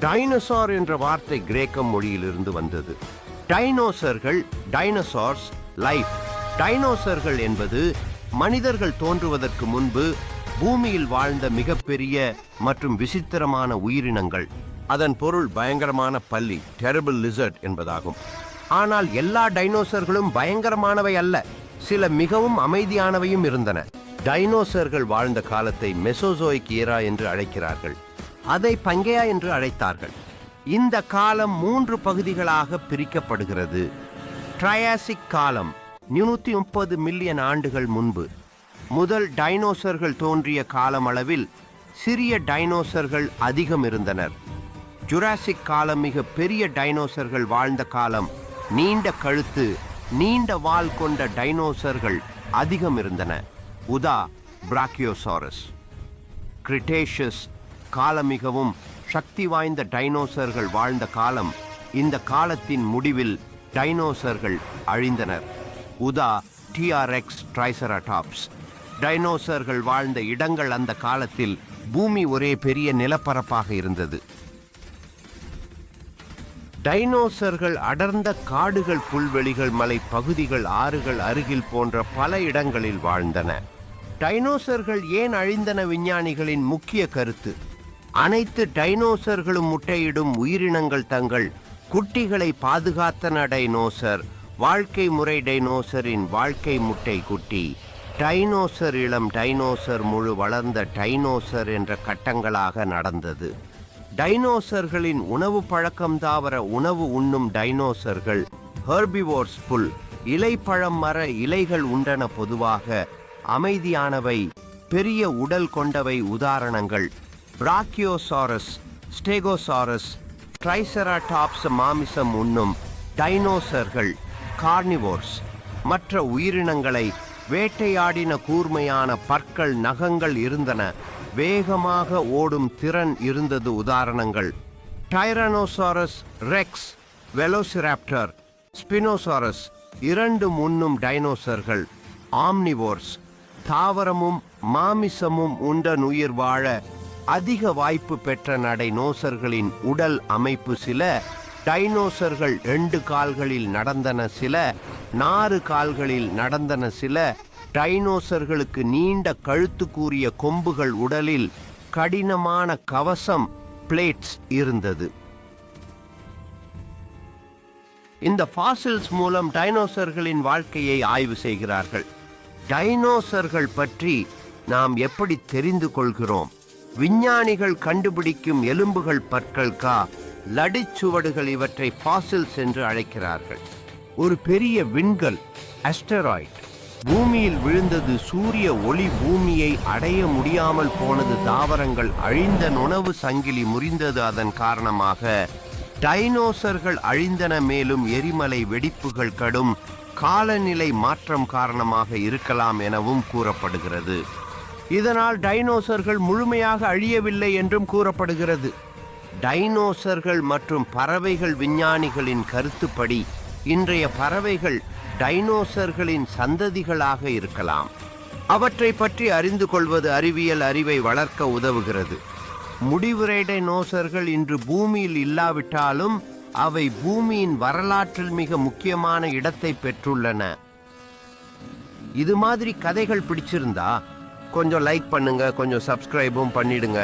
Dinosaur என்ற வார்த்தை கிரேக்க மொழியிலிருந்து வந்தது. டைனோசர்கள் டைனோசார்ஸ் லைஃப். டைனோசர்கள் என்பது மனிதர்கள் தோன்றுவதற்கு முன்பு பூமியில் வாழ்ந்த மிகப்பெரிய மற்றும் விசித்திரமான உயிரினங்கள். அதன் பொருள் பயங்கரமான பள்ளி டெரபிள் லிசர்ட் என்பதாகும். ஆனால் எல்லா டைனோசர்களும் பயங்கரமானவை அல்ல சில மிகவும் அமைதியானவையும் இருந்தன. டைனோசர்கள் வாழ்ந்த காலத்தை மெசோசோயிக் ஏரா என்று அழைக்கிறார்கள். அதை பங்கேயா என்று அழைத்தார்கள். இந்த காலம் மூன்று பகுதிகளாக பிரிக்கப்படுகிறது. ட்ரயாசிக் காலம் நூற்றி முப்பது மில்லியன் ஆண்டுகள் முன்பு. முதல் டைனோசர்கள் தோன்றிய காலமளவில் சிறிய டைனோசர்கள் அதிகம் இருந்தனர். ஜுராசிக் காலம் மிக பெரிய டைனோசர்கள் வாழ்ந்த காலம் நீண்ட கழுத்து நீண்ட வால் கொண்ட டைனோசர்கள் அதிகம் இருந்தன. உதா பிராக்கியோசாரஸ். கிரிட்டேஷியஸ் காலம் மிகவும் சக்தி வாய்ந்த டைனோசர்கள் வாழ்ந்த காலம் இந்த காலத்தின் முடிவில் டைனோசர்கள் அழிந்தனர். உதா டிஆர்எக்ஸ் ட்ரைசராடாப்ஸ் டைனோசர்கள் வாழ்ந்த இடங்கள் அந்த காலத்தில் பூமி ஒரே பெரிய நிலப்பரப்பாக இருந்தது. டைனோசர்கள் அடர்ந்த காடுகள் புல்வெளிகள் மலை பகுதிகள் ஆறுகள் அருகில் போன்ற பல இடங்களில் வாழ்ந்தன. டைனோசர்கள் ஏன் அழிந்தன விஞ்ஞானிகளின் முக்கிய கருத்து? அனைத்து டைனோசர்களும் முட்டையிடும் உயிரினங்கள் தங்கள் குட்டிகளை பாதுகாத்தன டைனோசர். வாழ்க்கை முறை டைனோசரின் வாழ்க்கை முட்டை குட்டி. டைனோசர் இளம் டைனோசர் முழு வளர்ந்த டைனோசர் என்ற கட்டங்களாக நடந்தது. டைனோசர்களின் உணவு பழக்கம் தாவர உணவு உண்ணும் டைனோசர்கள் ஹெர்பிவோர்ஸ் புல் இலைப்பழம் மர இலைகள் உண்டன பொதுவாக அமைதியானவை பெரிய உடல் கொண்டவை உதாரணங்கள். பிராக்கியோசாரஸ் ஸ்டேகோசாரஸ் ட்ரைசராடாப்ஸ் மாமிசம் உண்ணும் டைனோசர்கள் கார்னிவோர்ஸ் மற்ற உயிரினங்களை வேட்டையாடின கூர்மையான பற்கள் நகங்கள் இருந்தன. வேகமாக ஓடும் திறன் இருந்தது உதாரணங்கள். டைரனோசாரஸ் ரெக்ஸ் வெலோசிராப்டர் ஸ்பினோசாரஸ் இரண்டு முன்னும் டைனோசர்கள் ஆம்னிவோர்ஸ் தாவரமும் மாமிசமும் உண்டன் உயிர் வாழ அதிக வாய்ப்பு பெற்ற நடைனோசர்களின் உடல் அமைப்பு சில டைனோசர்கள் ரெண்டு கால்களில் நடந்தன சில நாறு கால்களில் நடந்தன சில டைனோசர்களுக்கு நீண்ட கழுத்து கூறிய கொம்புகள் உடலில் கடினமான கவசம் பிளேட்ஸ் இருந்தது. இந்த ஃபாசில்ஸ் மூலம் டைனோசர்களின் வாழ்க்கையை ஆய்வு செய்கிறார்கள். டைனோசர்கள் பற்றி நாம் எப்படி தெரிந்து கொள்கிறோம்? விஞ்ஞானிகள் கண்டுபிடிக்கும் எலும்புகள் பற்கள் கா லடிச்சுவடுகள் இவற்றை பாசில்ஸ் என்று அழைக்கிறார்கள். ஒரு பெரிய விண்கல் அஸ்டராய்ட் பூமியில் விழுந்தது சூரிய ஒளி பூமியை அடைய முடியாமல் போனது தாவரங்கள் அழிந்த நுணவு சங்கிலி முறிந்தது அதன் காரணமாக டைனோசர்கள் அழிந்தன மேலும் எரிமலை வெடிப்புகள் கடும் காலநிலை மாற்றம் காரணமாக இருக்கலாம் எனவும் கூறப்படுகிறது. இதனால் டைனோசர்கள் முழுமையாக அழியவில்லை என்றும் கூறப்படுகிறது. டைனோசர்கள் மற்றும் பறவைகள் விஞ்ஞானிகளின் கருத்துப்படி இன்றைய பறவைகள் டைனோசர்களின் சந்ததிகளாக இருக்கலாம். அவற்றை பற்றி அறிந்து கொள்வது அறிவியல் அறிவை வளர்க்க உதவுகிறது. முடிவுரை டைனோசர்கள் இன்று பூமியில் இல்லாவிட்டாலும் அவை பூமியின் வரலாற்றில் மிக முக்கியமான இடத்தை பெற்றுள்ளன. இது மாதிரி கதைகள் பிடிச்சிருந்தா கொஞ்சம் லைக் பண்ணுங்க கொஞ்சம் சப்ஸ்கிரைபும் பண்ணிடுங்க.